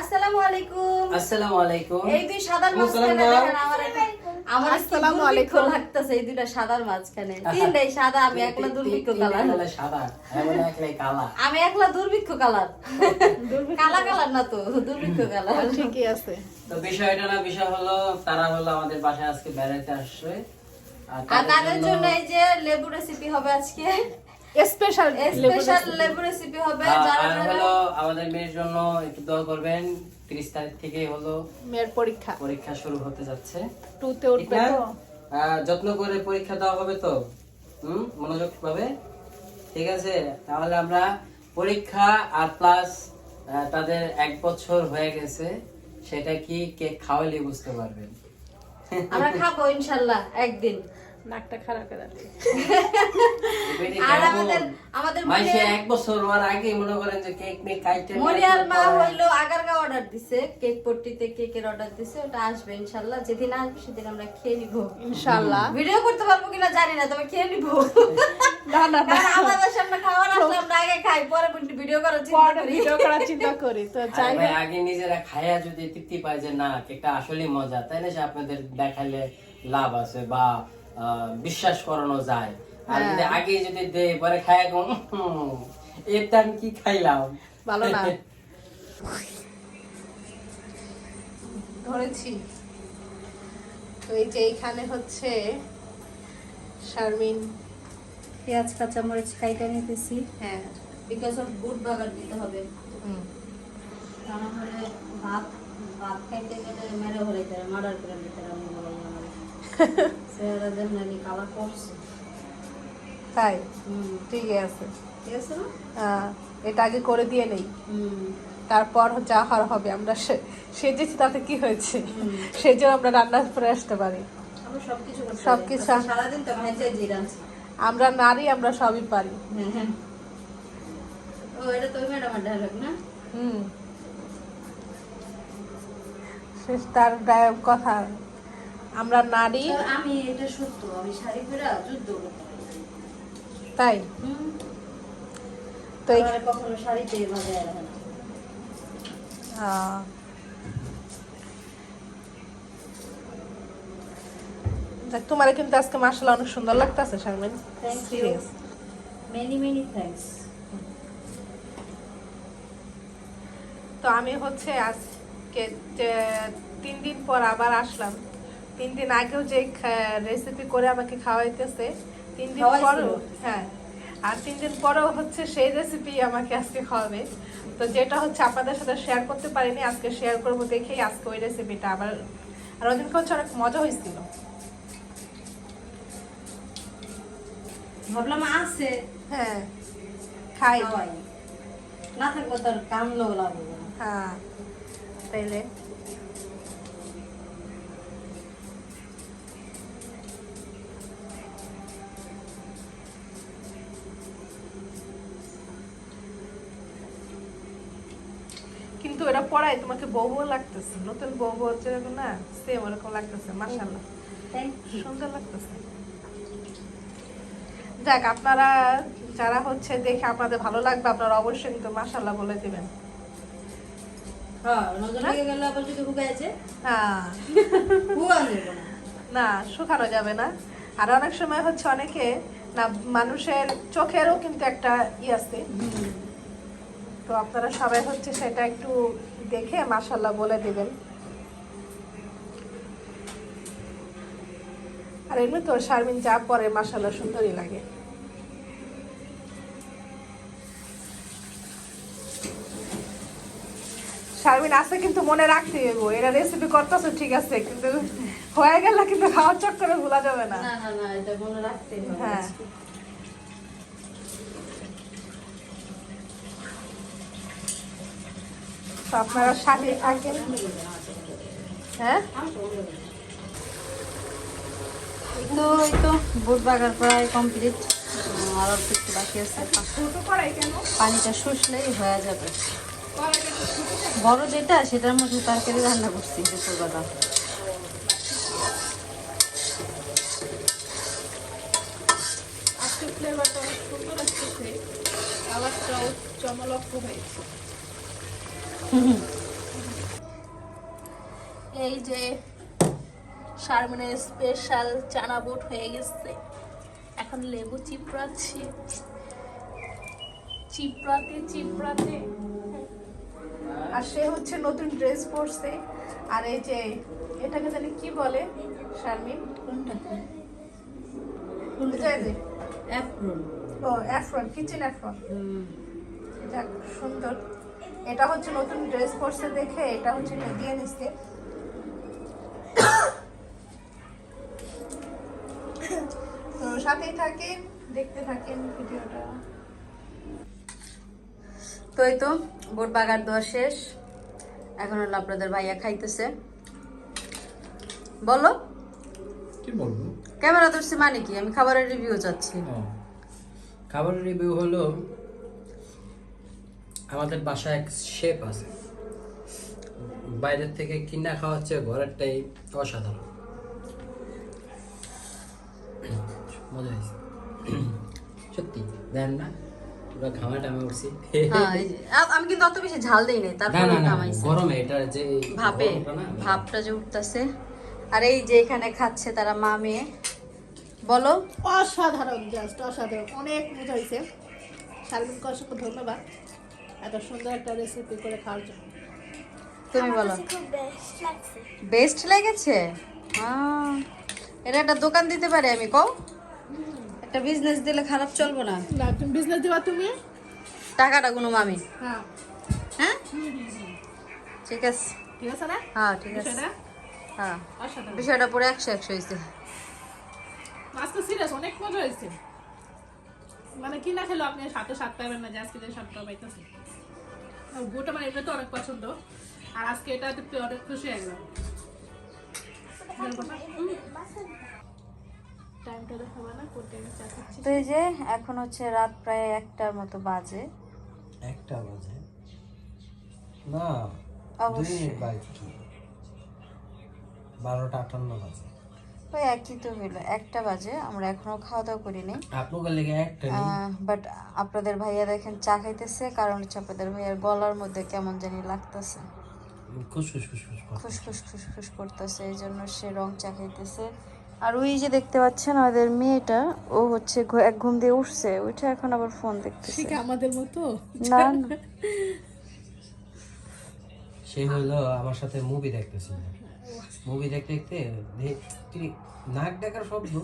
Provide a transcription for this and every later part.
আসসালামু আলাইকুম। আসসালামু আলাইকুম। এই দুই সাদার মাঝখানে দেখেন আমার আমার আসসালামু আলাইকুম। লাগতেছে এই দুইটা সাদার মাঝখানে। তিনটাই সাদা আমি একলা দুর্ভিক্ষ কালার। সাদা আমি একলা দুর্ভিক্ষ কালার। কালা কালার। না তো দুর্ভিক্ষ কালার। ঠিকই আছে। তো বিষয়টা না বিষয় হলো তারা হলো আমাদের বাসায় আজকে বেড়াতে আসছে। আর আর তাদের জন্য এই যে লেবু রেসিপি হবে আজকে। স্পেশাল স্পেশাল লেবু রেসিপি হবে যারা হলো আমাদের মেয়ের জন্য একটু দোয়া করবেন তিরিশ তারিখ থেকে হলো মেয়ের পরীক্ষা। পরীক্ষা শুরু হতে যাচ্ছে। টুতে ঠিক উঠবে তো? যত্ন করে পরীক্ষা দেওয়া হবে তো। হুম? মনোযোগ পাবে? ঠিক আছে? তাহলে আমরা পরীক্ষা আর প্লাস তাদের এক বছর হয়ে গেছে সেটা কি কেক খাওয়ালে বুঝতে পারবেন? আমরা খাব ইনশাল্লাহ একদিন। নাকটা খারাপ করে দিই। আর আমাদের আমাদের এক বছর হওয়ার আগে মনে করেন যে কেক মেক খাইতে মরিয়ার মা হইল আগারগা অর্ডার দিছে। কেক পট্টিতে কেকের অর্ডার দিছে। ওটা আসবে ইনশাল্লাহ। যেদিন আসবে সেদিন আমরা খেয়ে নিব। ইনশাআল্লাহ ভিডিও করতে পারব কিনা জানি না তবে খেয়ে নিব। না না না। আমাদের সামনে খাবার আসলে আমরা আগে খাই পরে ভিডিও করার চিন্তা করি। ভিডিও করার চিন্তা করি তো হোক। আগে নিজেরা খায়া যদি তৃপ্তি পায় যে না কেকটা আসলে মজা তাইলে সে আপনাদের দেখাইলে লাভ আছে বা বিশ্বাস করানো যায়। আর হ্যাঁ। যদি আগে যদি দে পরে খায় কম এটা আমি কি খাইলাম? ভালো না। ধরেছি। তো এই যে এইখানে হচ্ছে শারমিন পেঁয়াজ কাঁচা মরিচ খাইতে নিতেছি। হ্যাঁ। বিকজ অফ গুড বাগার দিতে হবে। হুম। তা না হলে ভাত ভাত খাইতে গেলে মেরে হলে মার্ডার করে নিতে আমি তাই ঠিক আছে এটা আগে করে দিয়ে নেই তারপর যা হওয়ার হবে আমরা সেজেছি তাতে কি হয়েছে। সেজেও আমরা রান্না করে আসতে পারি সবকিছু আমরা নারী আমরা সবই পারি শেষ তার কথা আমরা নারী। আমি এটা সত্য আমি শাড়ি পরে যুদ্ধ করতে তাই? তো কখনো শাড়িতে না। যাক, তোমার কিন্তু আজকে মাসালা অনেক সুন্দর লাগতেছে শারমিন। মেনি মেনি থ্যাঙ্কস তো আমি হচ্ছে আজকে তিন দিন পর আবার আসলাম। তিন দিন আগেও যে রেসিপি করে আমাকে খাওয়াইতেছে তিন দিন? পরও হ্যাঁ। আর তিন দিন পরেও হচ্ছে সেই রেসিপি আমাকে আজকে খাওয়াবে। তো যেটা হচ্ছে আপনাদের সাথে শেয়ার করতে পারিনি আজকে শেয়ার করব দেখেই আজকে ওই রেসিপিটা আবার আর ওদিনকে হচ্ছে অনেক মজা হয়েছিল। ভাবলাম আছে। হ্যাঁ খাই। না থাকব তার কামলো লাগবে হ্যাঁ তাইলে। পড়ায় তোমাকে বউ লাগতেছে। নতুন বউ বউ যেরকম না? সেম ওরকম লাগতেছে মাসাল্লাহ সুন্দর লাগতেছে। যাক আপনারা যারা হচ্ছে দেখে আপনাদের ভালো লাগবে আপনারা অবশ্যই কিন্তু মাসাল্লাহ বলে দিবেন। হ্যাঁ হ্যাঁ না। শুকানো যাবে না। আর অনেক সময় হচ্ছে অনেকে না মানুষের চোখেরও কিন্তু একটা ই আছে। তো আপনারা সবাই হচ্ছে সেটা একটু দেখে মাসাল্লাহ বলে দিবেন। আর এমনি তো শারমিন যা পরে মাসাল্লাহ সুন্দরই লাগে। শারমিন আছে কিন্তু মনে রাখতে হইব এরা রেসিপি করতেছো ঠিক আছে কিন্তু হয়ে গেলে কিন্তু খাওয়ার চক্করে ভোলা যাবে না না না এটা মনে রাখতে হবে। হ্যাঁ। তো আপনারা সাথে থাকেন। হ্যাঁ? তো এই তো বুট বাগার প্রায় কমপ্লিট আর অল্প একটু বাকি আছে। পানিটা শুষলেই হয়ে যাবে। বড় যেটা সেটার মধ্যে তরকারি রান্না করছি দুপুরবেলা ফ্লেভারটা অনেক সুন্দর আসতেছে। কালারটাও চমলক্ষ হয়েছে এই যে শারমিনের স্পেশাল চানা বুট হয়ে গেছে। এখন লেবু চিপড়াচ্ছি। চিপড়াতে চিপড়াতে। আর সে হচ্ছে নতুন ড্রেস পরছে। আর এই যে এটাকে জানি কি বলে শারমিন? কোনটা কি? এটা এই যে অ্যাপ্রন ও অ্যাফ্রন কিচেন অ্যাফ্রন যাক সুন্দর। এটা হচ্ছে নতুন ড্রেস পরছে দেখে এটা হচ্ছে এটা দিয়ে নিচ্ছে। তো সাথেই থাকেন দেখতে থাকেন ভিডিওটা। তো এই তো বোট বাগার দেওয়া শেষ। এখন হলো আপনাদের ভাইয়া খাইতেছে। বলো। কি বলব? ক্যামেরা ধরছি মানে কি? আমি খাবারের রিভিউ চাচ্ছি। খাবারের রিভিউ হলো আমাদের বাসায় এক শেপ আছে। বাইরের থেকে কিনা খাওয়া হচ্ছে ঘরেরটাই অসাধারণ। মজা হয়েছে। সত্যি দেন না পুরো উঠছি হ্যাঁ এই যে- আ- আমি কিন্তু অত বেশি ঝাল দেই নাই না তারপরে না না কামাইছে গরমে এটা যে ভাপে উঠতেছে। আর এই যে এখানে খাচ্ছে তারা মা মেয়ে। বলো। অসাধারণ জাস্ট অসাধারণ। অনেক মজা হয়েছে। শারমিনকে অসংখ্য ধন্যবাদ। এত সুন্দর একটা রেসিপি করে খাওয়ার জন্য। তুমি বলো। বেস্ট লেগেছে। এটা একটা দোকান দিতে পারে আমি কও। একটা বিজনেস দিলে খারাপ চলবো না। না তুমি বিজনেস দিবা তুমি? টাকাটা কোনো মামি। হ্যাঁ। হ্যাঁ? ঠিক আছে। ঠিক আছে না? হ্যাঁ ঠিক আছে। বিষয়টা? হ্যাঁ। বিষয়টা পুরো একশো একশো হয়েছে আজকে সিরিয়াস অনেক মজা হয়েছে। মানে কি না খেলো আপনি সাথে সাত পাইবেন না যে আজকে যে সাতটা পাইতেছে। আর গোটা মানে এটা তো অনেক পছন্দ। আর আজকে পেয়ে অনেক খুশি তো এই যে এখন হচ্ছে রাত প্রায় একটার মতো বাজে। একটা বাজে? না অবশ্যই। বারোটা আটান্ন বাজে। ওই একই তো হইল একটা বাজে আমরা এখনও খাওয়া দাওয়া করিনি। আপনার লেগে বাট আপনাদের ভাইয়া দেখেন চা খাইতেছে কারণ হচ্ছে আপনাদের ভাইয়ার গলার মধ্যে কেমন জানি লাগতেছে। করে। খুসখুস খুসখুস করতেছে এই জন্য সে রং চা খাইতেছে। আর ওই যে দেখতে পাচ্ছেন আমাদের মেয়েটা ও হচ্ছে ঘু- এক ঘুম দিয়ে উঠছে ওইটা এখন আবার ফোন দেখতেছে। আমাদের মতো? না না। সে হলো আমার সাথে মুভি দেখতেছিল। মুভি দেখতে দেখতে দেখি নাক ডাকার শব্দ?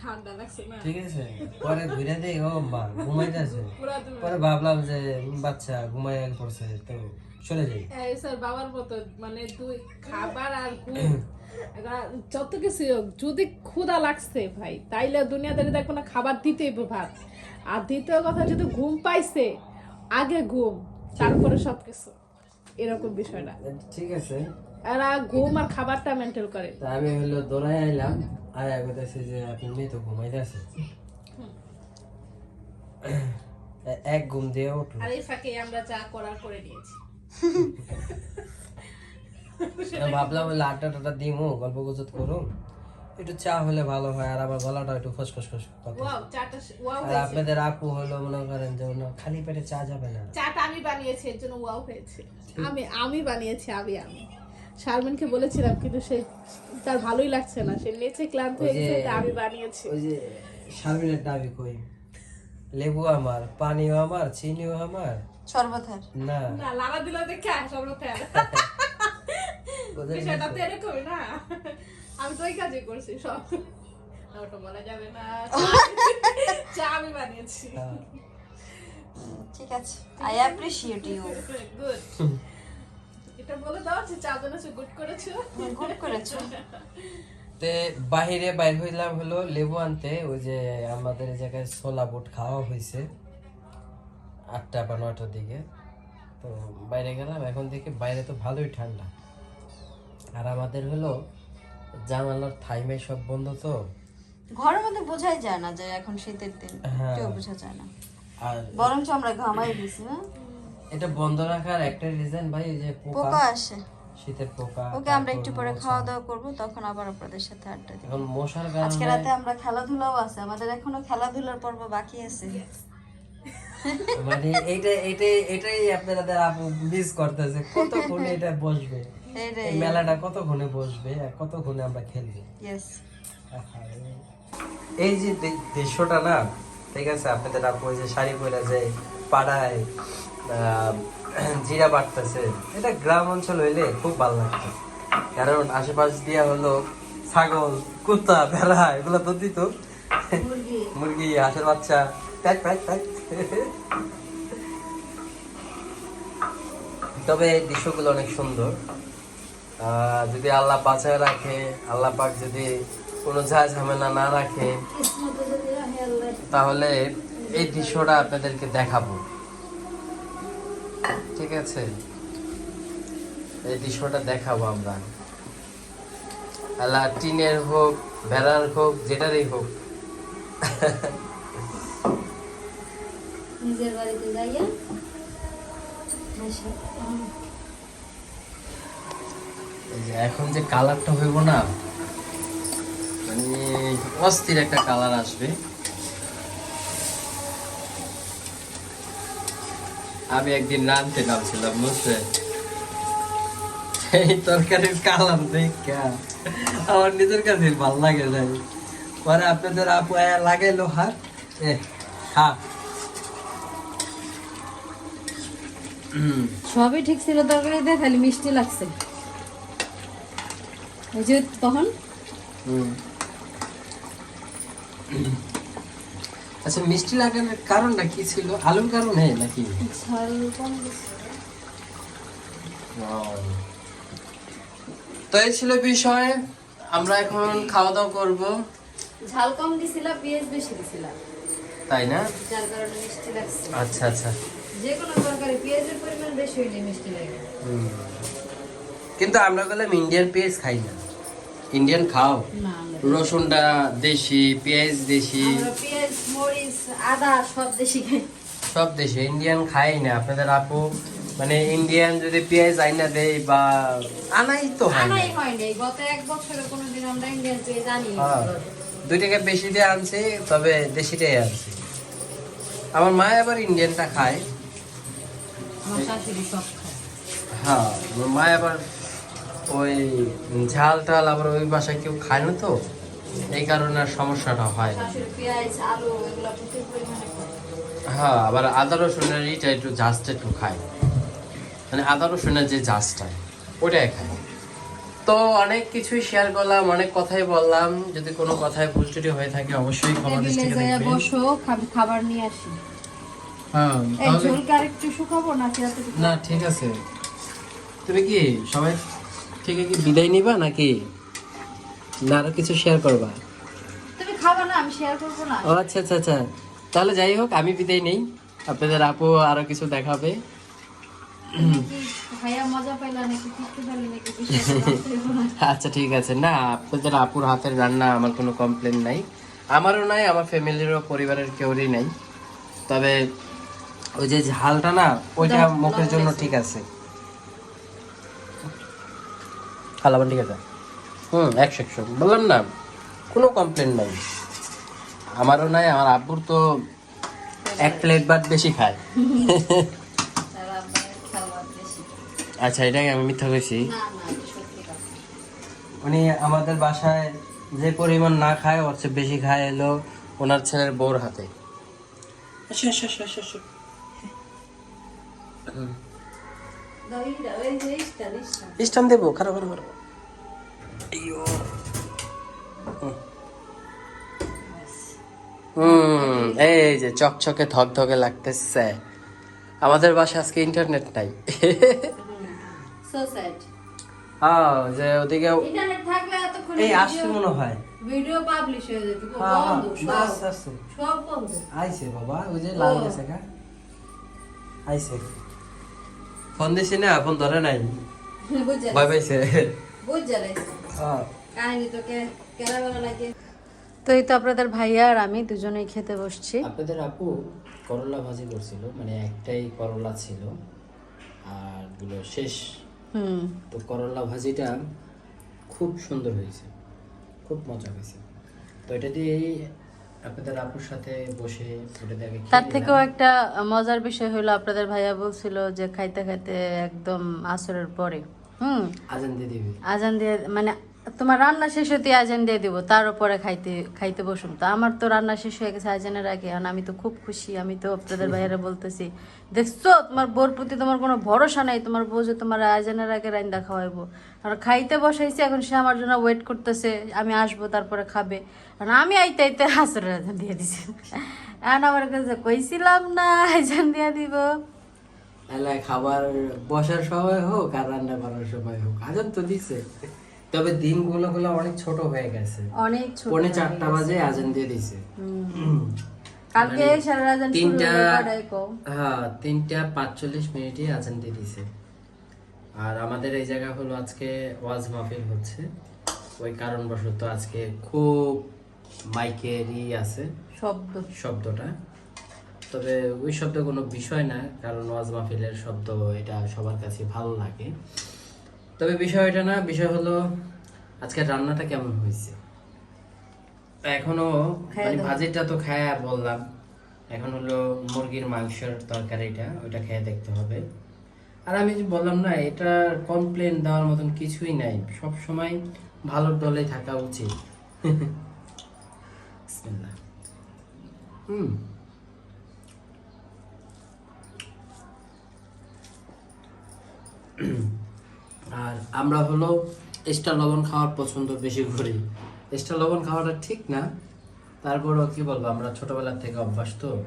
ঠান্ডা লাগছে না। ঠিক আছে? পরে ঘুরে দেই ও মা পুরা পরে ভাবলাম যে বাচ্চা ঘুমাই পড়ছে তো চলে যাই। স্যার বাবার মতো মানে দুই খাবার আর ঘুম। যত কিছু হোক যদি ক্ষুধা লাগছে ভাই তাইলে দুনিয়াদারি দেখব না খাবার দিতেই ভাত। আর দ্বিতীয় কথা যদি ঘুম পাইছে আগে ঘুম তারপরে সবকিছু। এরকম বিষয়টা। ঠিক আছে। এরা ঘুম আর খাবারটা মেনটেন করে। আমি হলো দৌড়াই আইলাম আর বলতেছে যে আপনি মেয়ে তো ঘুমাইতেছে। এক ঘুম দিয়ে উঠল। আর এই ফাঁকে আমরা যা করার করে নিয়েছি। ভাবলাম হলে আড্ডা টাড্ডা দিমু গল্প গুজব করুম। একটু চা হলে ভালো হয় আর আমার গলাটা একটু খসখস খস কথা ওয়াও আর আপনাদের আপু হলো মনে করেন যে খালি পেটে চা যাবে না। চাটা আমি বানিয়েছি এর জন্য ওয়াও হয়েছে। আমি আমি বানিয়েছি আমি আমি। শারমিনকে বলেছিলাম কিন্তু সে তার ভালোই লাগছে না। সে নেচে ক্লান্ত হয়ে গেছে তাই আমি বানিয়েছি। ওই যে শারমিনের দাবি কই? লেবু আমার পানিও আমার চিনিও আমার। সর্বথার না। না লালা দিল দেখে ওদের বিষয়টা তো এরকমই না। আমি তো ওই কাজই করছি সব। না, ওটা বলা যাবে না। চা আমি বানিয়েছি। হ্যাঁ। ঠিক আছে। আই অ্যাপ্রিশিয়েট ইউ গুড এটা বলে দাও যে চা বানাচ্ছো গুড করেছ। গুড করেছ। তে বাহিরে বাইর হইলাম হলো লেবু আনতে ওই যে আমাদের এই জায়গায় ছোলা বুট খাওয়া হয়েছে আটটা বা নটার দিকে। তো বাইরে গেলাম এখন দেখি বাইরে তো ভালোই ঠান্ডা। আর আমাদের হলো জানালার থাইমে সব বন্ধ তো। ঘরের মধ্যে বোঝাই যায় না যে এখন শীতের দিন। হ্যাঁ। কেউ বোঝা যায় না। আর বরঞ্চ আমরা ঘামাই দিছি না এটা বন্ধ রাখার একটা রিজন ভাই এই যে পোকা আসে। শীতের পোকা ওকে আমরা একটু পরে খাওয়া দাওয়া করব তখন আবার আপনাদের সাথে আড্ডা দিব। এখন মশার আজকে রাতে আমরা খেলাধুলাও আছে আমাদের এখনও খেলাধুলার পর্ব বাকি আছে। মানে এইটা এইটা এটাই আপনাদের আপু মিস করতেছে কতক্ষণে এটা বসবে? এই মেলাটা কতক্ষণে বসবে আর কত কতক্ষণে আমরা খেলব? ইয়েস এই যে দৃশ্যটা না ঠিক আছে আপনাদের আপু ওই যে শাড়ি পরে যে পাড়ায় জিরা বাটতেছে এটা গ্রাম অঞ্চল হইলে খুব ভালো লাগতো। কারণ আশেপাশ দিয়া হলো ছাগল কুত্তা ভেড়া এগুলো তো দিত। মুরগি। হাঁসের বাচ্চা। প্যাক প্যাক প্যাক তবে এই দৃশ্যগুলো অনেক সুন্দর। আহ, যদি আল্লাহ বাঁচায় রাখে আল্লাহ পাক যদি কোনো যা ঝামেলা না রাখে তাহলে এই দৃশ্যটা আপনাদেরকে দেখাবো। ঠিক আছে। এই দৃশ্যটা দেখাবো আমরা। আল্লাহ টিনের হোক ভেড়ার হোক যেটারই হোক। নিজের বাড়িতে যাইয়া যে এখন যে কালারটা হইব না মানে অস্থির একটা কালার আসবে। আমি একদিন রাঁধতে নামছিলাম বুঝছে এই তরকারির কালার দেখা। আমার নিজের কাছে ভালো লাগে যাই পরে আপনাদের আপু লাগাইলো হাত এ খা সবই ঠিক ছিল তরকারিতে খালি মিষ্টি লাগছে। ওই যে তখন? হুম। আচ্ছা মিষ্টি লাগানোর কারণটা কি ছিল? আলুর কারণে নাকি। তো এই ছিল বিষয়। আমরা এখন খাওয়া দাওয়া করব। ঝাল কম দিছিল পেঁয়াজ বেশি দিছিল তাই না? যার কারণে মিষ্টি লাগছে। আচ্ছা আচ্ছা। যে কোনো তরকারি পেঁয়াজের পরিমাণ বেশি হইলে মিষ্টি লাগে। হুম। কিন্তু আমরা গেলাম ইন্ডিয়ান পেঁয়াজ খাই না। ইন্ডিয়ান খাও। রসুনটা দেশি পেঁয়াজ দেশি। পেঁয়াজ মরিচ আদা সব দেশি সব দেশে ইন্ডিয়ান খাই না। আপনাদের আপু মানে ইন্ডিয়ান যদি পেঁয়াজ আইনা দেয় বা আনাই তো হয় না। গত এক বছরে কোনোদিন আমরা ইন্ডিয়ান পেঁয়াজ আনি। হ্যাঁ। দুই টাকা বেশি দিয়ে আনছি তবে দেশিটাই আনছি। আমার মা আবার ইন্ডিয়ানটা খায়। হ্যাঁ আমার মা আবার ওই ঝাল টাল আবার ওই বাসায় কেউ খায় না তো এই কারণে আর সমস্যাটা হয় না। হ্যাঁ আবার আদা রসুনের ইটা একটু জাস্ট একটু খায়। মানে আদা রসুনের যে জাস্টটা ওটাই খায়। তো অনেক কিছুই শেয়ার করলাম অনেক কথাই বললাম। যদি কোনো কথায় ভুল ত্রুটি হয়ে থাকে অবশ্যই ক্ষমা দৃষ্টিতে দেখবেন। বসো খাবার নিয়ে আসি। হ্যাঁ এই তাহলে ঝোলকে আরেকটু শুকাবো এতটুকু না ঠিক আছে। তুমি কি সবাই থেকে কি বিদায় নিবা নাকি? না আরও কিছু শেয়ার করবা? তুমি খাবা না আমি শেয়ার করব না। ও আচ্ছা আচ্ছা আচ্ছা। তাহলে যাই হোক আমি বিদায় নেই। আপনাদের আপু আরও কিছু দেখাবে। আচ্ছা ঠিক আছে। না আপনাদের আপুর হাতের রান্না আমার কোনো কমপ্লেন নাই। আমারও নাই আমার ফ্যামিলিরও পরিবারের কেউরই নাই। তবে ওই যে ঝালটা না ওইটা মুখের জন্য ঠিক আছে। খালাবান ঠিক আছে? হুম একশো একশো। বললাম না কোনো কমপ্লেন নাই। আমারও নাই আমার আব্বুর তো এক প্লেট ভাত বেশি খায়। আচ্ছা এটাকে আমি মিথ্যা কইছি। উনি আমাদের বাসায় যে পরিমাণ না খায় ওর চেয়ে বেশি খায় এলো ওনার ছেলের বউর হাতে। আসো, আসো, আসো, আসো, স্টান দেবো খারাপ খারাপ খারাপ হুম এই যে চকচকে ধকধকে লাগতেছে। আমাদের বাসায় আজকে ইন্টারনেট নাই। হ্যাঁ যে ওদিকে এই আসছে মনে হয়। ভিডিও পাবলিশ হয়ে যেত হ্যাঁ হ্যাঁ বন্ধ সব বন্ধ। আইছে বাবা ওই যে লাল গেছে আইছে। ফোন দিছি না ফোন ধরে নাই। ভয় পাইছে। তো এই তো আপনাদের ভাইয়া আর আমি দুজনেই খেতে বসছি। আপনাদের আপু করলা ভাজি করছিল মানে একটাই করলা ছিল আরগুলো শেষ। হুম। তো করলা ভাজিটা খুব সুন্দর হয়েছে। খুব মজা হয়েছে। তো এটা দিয়ে আপনাদের আপুর সাথে বসে তার থেকেও একটা মজার বিষয় হলো আপনাদের ভাইয়া বলছিল যে খাইতে খাইতে একদম আসরের পরে হুম? আজান দিয়ে দিবে। আজান দিয়ে মানে তোমার রান্না শেষ হতে আজান দিয়ে দিব তার উপরে খাইতে খাইতে বসুন। তো আমার তো রান্না শেষ হয়ে গেছে আজানের আগে, আর আমি তো খুব খুশি, আমি তো আপনাদের বাইরে বলতেছি, দেখছ, তোমার বোর প্রতি তোমার কোনো ভরসা নাই, তোমার বউ যে তোমার আজানের আগে রান্না খাওয়াইবো। আর খাইতে বসাইছে, এখন সে আমার জন্য ওয়েট করতেছে, আমি আসব, তারপরে খাবে। আর আমি আইতে আইতে হাসরের আজান দিয়ে দিছি। এখন আমার কাছে কইছিলাম না, আজান দিয়ে দিব। খাবার বসার সময় হোক আর রান্না করার সময় হোক, আজান তো দিছে। তবে দিনগুলো গুলো অনেক ছোট হয়ে গেছে। অনেক ছোট পৌনে চারটা বাজে আজান দিয়ে দিছে। কালকে সারা আজান তিনটা? হ্যাঁ তিনটা পাঁচচল্লিশ মিনিটে আজান দিয়ে দিছে। আর আমাদের এই জায়গা হলো আজকে ওয়াজ মাহফিল হচ্ছে। ওই কারণবশত আজকে খুব মাইকেরই আছে। শব্দ। শব্দটা। তবে ওই শব্দ কোনো বিষয় না কারণ ওয়াজ মাহফিলের শব্দ এটা সবার কাছে ভালো লাগে। তবে বিষয় এটা না বিষয় হলো আজকে রান্নাটা কেমন হয়েছে? এখনও মানে ভাজিটা তো খায়া বললাম। এখন হলো মুরগির মাংসের তরকারিটা ওইটা খেয়ে দেখতে হবে। আর আমি যে বললাম না এটা কমপ্লেন দেওয়ার মতন কিছুই নাই। সব সময় ভালো দলে থাকা উচিত। হুম। আর আমরা হলো এক্সট্রা লবণ খাওয়ার পছন্দ বেশি করি। এক্সট্রা লবণ খাওয়াটা ঠিক না। তারপরও কি বলব, আমরা ছোটবেলা থেকে অভ্যাস তো।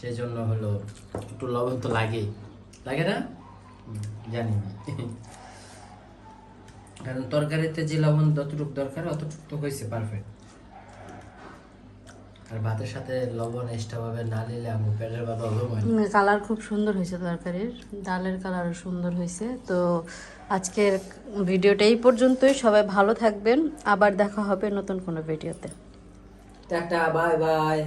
সেই জন্য হলো একটু লবণ তো লাগেই। লাগে না? জানি না। কারণ তরকারিতে যে লবণ যতটুকু দরকার, অতটুকু তো হয়েছে পারফেক্ট আর ভাতের সাথে লবণ এক্সট্রা ভাবে না নিলে আমার পেটের বাবা হয় কালার খুব সুন্দর হয়েছে তরকারির। ডালের কালারও সুন্দর হয়েছে। তো আজকের ভিডিওটা এই পর্যন্তই। সবাই ভালো থাকবেন। আবার দেখা হবে নতুন কোনো ভিডিওতে। Tata bye bye.